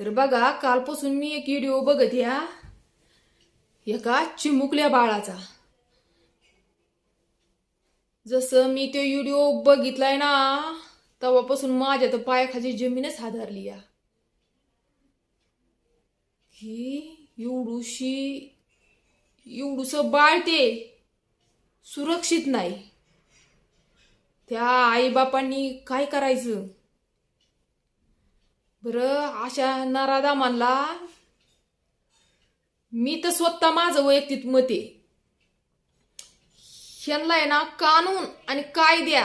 तर बघा कालपासून मी एक व्हिडिओ बघत या. एका चिमुकल्या बाळाचा. जसं मी तो व्हिडिओ बघितलाय ना तेव्हापासून माझ्या तर पायाखाली जमीनच हादरली या. ही एवढूशी एवढूस बाळ ते सुरक्षित नाही. त्या आईबापांनी काय करायचं? बरं अशा नरादामांना मी तर स्वतः माझं वैयक्तिक मत आहे. ह्यांना आहे ना कानून आणि कायद्या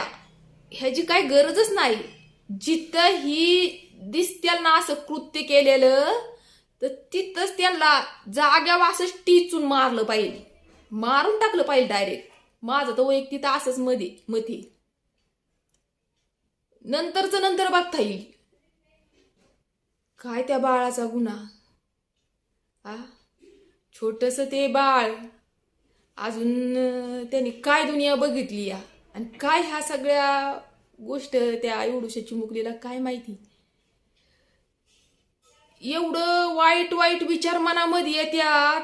ह्याची काही गरजच नाही. जिथं ही दिस त्यांना असं कृत्य केलेलं तर तिथंच त्यांना जाग्यावर असं टिचून मारलं पाहिजे. मारून टाकलं पाहिजे डायरेक्ट माझं तर वैयक्तिक असंच मध्ये मत येईल नंतरचं नंतर बघता येईल. काय त्या बाळाचा गुन्हा? आ? छोटस ते बाळ. अजून त्यांनी काय दुनिया बघितली या? आणि काय ह्या सगळ्या गोष्ट त्या एवढूशा चिमुकलीला काय माहिती? एवढं वाईट वाईट विचार मनामध्ये येत्यात.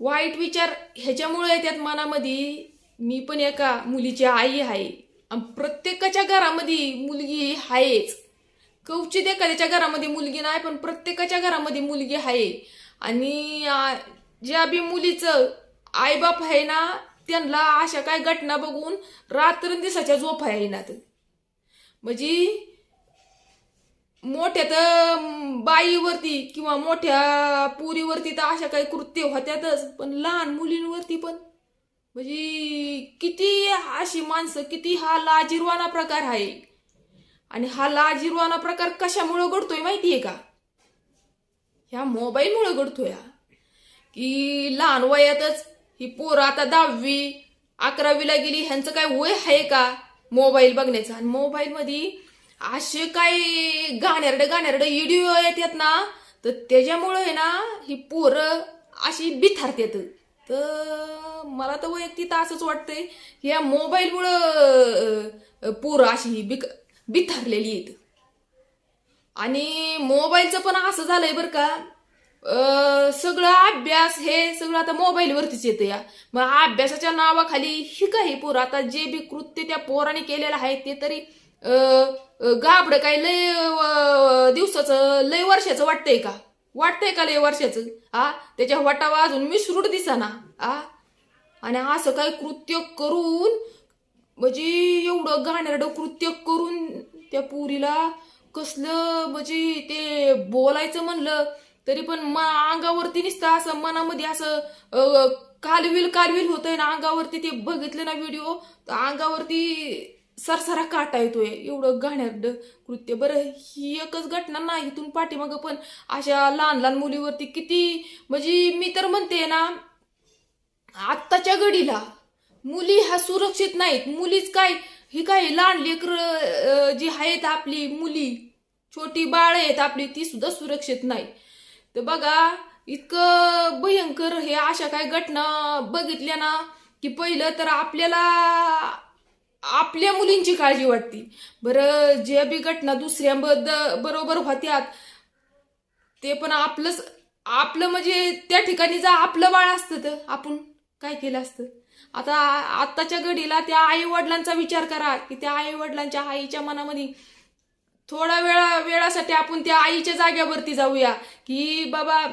वाईट विचार ह्याच्यामुळे येतात मनामध्ये. मी पण एका मुलीची आई आहे. आणि प्रत्येकाच्या घरामध्ये मुलगी आहेच कवचित एखाद्याच्या घरामध्ये मुलगी नाही पण प्रत्येकाच्या घरामध्ये मुलगी आहे. आणि ज्या बी मुलीचं आईबाप आहे ना त्यांना अशा काय घटना बघून रात्रंदिसाच्या झोप आहे ना तर म्हणजे मोठ्या तर बाईवरती किंवा मोठ्या पुरीवरती तर अशा काही कृत्य होत्यातच पण लहान मुलींवरती पण. म्हणजे किती अशी माणसं किती हा लाजिरवाना प्रकार आहे. आणि हा लाजिरवाना प्रकार कशामुळं घडतोय माहितीये का? ह्या मोबाईलमुळे घडतोय हा. की लहान वयातच ही पोरं आता दहावी अकरावीला गेली ह्यांचं काय वय आहे का मोबाईल बघण्याचं? आणि मोबाईलमध्ये असे काय गाण्यारडे गाण्यारडे व्हिडिओ येतात ना तर त्याच्यामुळं आहे ना ही पोरं अशी बिथारतात. तर मला तर वैयक्तिक असंच वाटतंय की या मोबाईलमुळं पोरं अशी ही बिक बिथरलेली आहेत. आणि मोबाईलचं पण असं झालंय बरं का सगळं अभ्यास हे सगळं आता मोबाईलवरतीच येतं या. मग अभ्यासाच्या नावाखाली ही काही पोरं? आता जे बी कृत्य त्या पोराने केलेलं आहे ते तरी गाबड काय? लय दिवसाचं लय वर्षाचं वाटतंय का? वाटतंय का लय वर्षाचं? आ त्याच्या वाटावा अजून मिसरूट दिसाना. आ आणि असं काय कृत्य करून म्हणजे एवढं घाणेरडं कृत्य करून त्या पुरीला कसलं म्हणजे ते बोलायचं म्हणलं तरी पण म अंगावरती नुसतं असं मनामध्ये असं अं, कालविल कालविल होतंय ना अंगावरती ते बघितलं ना व्हिडिओ तर अंगावरती सरसरा काटा येतोय. एवढं घाणेरडं कृत्य. बरं ही एकच घटना नाही इथून पाठीमागं पण अशा लहान लहान मुलीवरती किती म्हणजे मी तर म्हणते ना आत्ताच्या घडीला मुली ह्या सुरक्षित नाहीत. मुलीच काय ही काय लहान लेकर जी आहेत आपली मुली छोटी बाळ आहेत आपली ती सुद्धा सुरक्षित नाही तर बघा इतकं भयंकर हे अशा काय घटना बघितल्या ना की पहिलं तर आपल्याला आपल्या मुलींची काळजी वाटते. बरं जे बी घटना दुसऱ्यांबद्दल बरोबर होत्यात ते पण आपलंच आपलं म्हणजे त्या ठिकाणी जा आपलं बाळ असतं तर आपण काय केलं असतं? आता आत्ताच्या घडीला त्या आई वडिलांचा विचार करा की त्या आई वडिलांच्या आईच्या मनामध्ये थोडा वेळा वेळासाठी आपण त्या आईच्या जाग्यावरती जाऊया की बाबा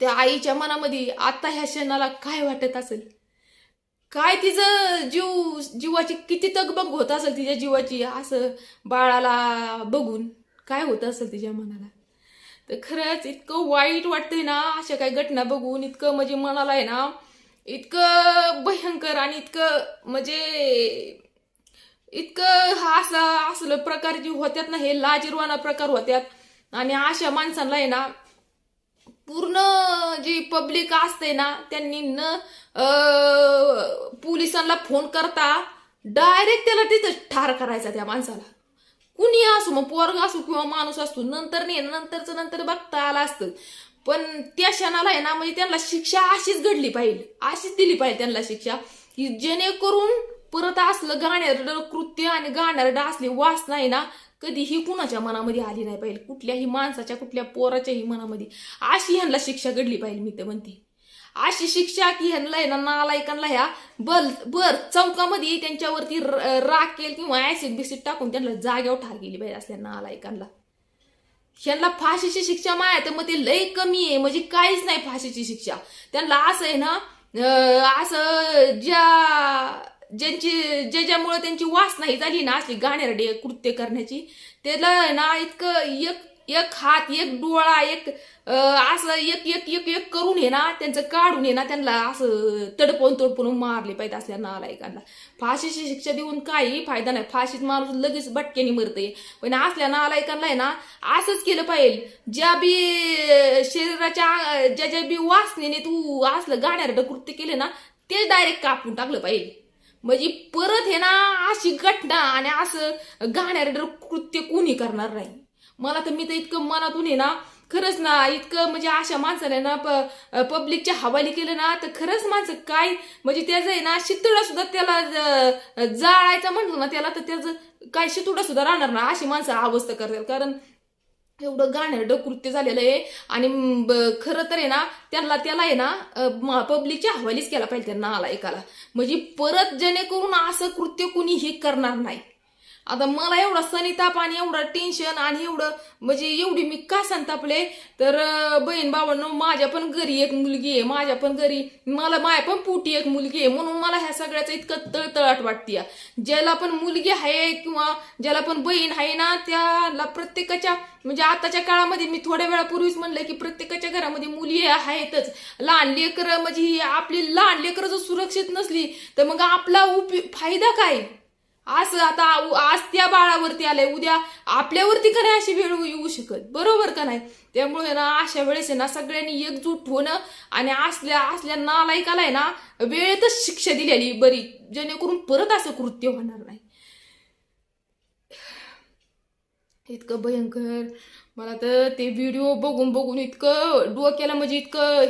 त्या आईच्या मनामध्ये आता ह्या क्षणाला काय वाटत असेल? काय तिचं जीव जीवाची किती तगबग होत असेल तिच्या जीवाची असं बाळाला बघून काय होत असेल तिच्या मनाला? तर खरंच इतकं वाईट वाटतंय ना अशा काही घटना बघून इतकं म्हणजे मनाला आहे ना इतकं भयंकर आणि इतकं म्हणजे इतकं हा असा असलं प्रकार जे होत्यात ना हे लाजिरवाना प्रकार होत्यात. आणि अशा माणसांना आहे ना पूर्ण जी पब्लिक असते ना त्यांनी न पोलिसांना फोन करता डायरेक्ट त्याला तिथं ठार करायचा त्या माणसाला. कुणी असो मग पोरग असो किंवा माणूस असतो नंतर नाही नंतरच नंतर बघता आलं असतं. पण त्या क्षणाला आहे ना म्हणजे त्यांना शिक्षा अशीच घडली पाहिजे. अशीच दिली पाहिजे त्यांना शिक्षा. की जेणेकरून परत असलं गाण्यारडं कृत्य आणि गाण्यारडं असली वास नाही ना कधीही कुणाच्या मनामध्ये आली नाही पाहिजे. कुठल्याही माणसाच्या कुठल्या पोराच्याही मनामध्ये. अशी ह्यांना शिक्षा घडली पाहिजे मी तर म्हणते. अशी शिक्षा की ह्यांना आहे ना नालायकांना ह्या बल बर चौकामध्ये त्यांच्यावरती र- राखेल किंवा ऍसिड बिसिड टाकून त्यांना जाग्यावर ठार गेली पाहिजे असल्या नालायकांना. ह्यांना फाशीची शिक्षा माया तर मग ते लय कमी आहे म्हणजे काहीच नाही फाशीची शिक्षा. त्यांना असं आहे ना असं ज्या ज्यांची ज्याच्यामुळे त्यांची वास नाही झाली ना असली गाण्यारडी कृत्य करण्याची त्याला ना इतकं एक एक हात एक डोळा एक असं एक एक एक एक करून हे ना त्यांचं काढून हे ना त्यांना असं तडपवून तडपवून मारले पाहिजे असल्या नालायकांना. फाशीची शिक्षा देऊन काही फायदा नाही. फाशीत माणूस लगेच भटक्याने मरते पण असल्या नालायकांना आहे ना असंच केलं पाहिजे. ज्या बी शरीराच्या ज्या ज्या बी वासनेने तू असलं गाण्यारडं कृत्य केले ना तेच डायरेक्ट कापून टाकलं पाहिजे. म्हणजे परत हे ना अशी घटना आणि असं गाण्यारडं कृत्य कोणी करणार नाही. मला तर मी तर इतकं मनातून आहे ना खरंच ना इतकं म्हणजे अशा माणसाने ना प- पब्लिकच्या हवाली केलं ना तर खरंच माणसं काय म्हणजे त्याचं आहे ना शितुडा सुद्धा त्याला जाळायचं म्हणलं ना त्याला तर त्याचं काय शितुडा सुद्धा राहणार ना अशी माणसं अवस्था करतात. कारण एवढं गाणं कृत्य झालेलं आहे आणि ब- खरं तर आहे ना त्यांना त्याला आहे ना पब्लिकच्या हवालीच केला पाहिजे त्यांना आला एकाला. म्हणजे परत जेणेकरून असं कृत्य कुणी हे करणार नाही. आता मला एवढा सनिताप आणि एवढा टेन्शन आणि एवढं म्हणजे एवढी मी का संतापले? तर बहीण बाबांनो माझ्या पण घरी एक मुलगी आहे. माझ्या पण घरी मला माया पण पोटी एक मुलगी आहे. म्हणून मला ह्या सगळ्याचं इतकं तळतळाट वाटते ज्याला पण मुलगी आहे किंवा ज्याला पण बहीण आहे ना त्याला प्रत्येकाच्या म्हणजे आताच्या काळामध्ये मी थोड्या वेळापूर्वीच म्हणलं की प्रत्येकाच्या घरामध्ये मुली आहेतच. लहान लेकरं म्हणजे ही आपली लहान लेकरं जर सुरक्षित नसली तर मग आपला उपयोग फायदा काय? असं आता आज त्या बाळावरती आलंय. उद्या आपल्यावरती का नाही अशी वेळ येऊ शकत? बरोबर का नाही? त्यामुळे ना अशा वेळेस आहे ना सगळ्यांनी एकजूट होणं आणि असल्या असल्या नालायकाला आहे ना वेळेतच शिक्षा दिलेली बरी. जेणेकरून परत असं कृत्य होणार नाही. इतकं भयंकर. मला तर ते व्हिडिओ बघून बघून इतकं डोक्याला म्हणजे इतकं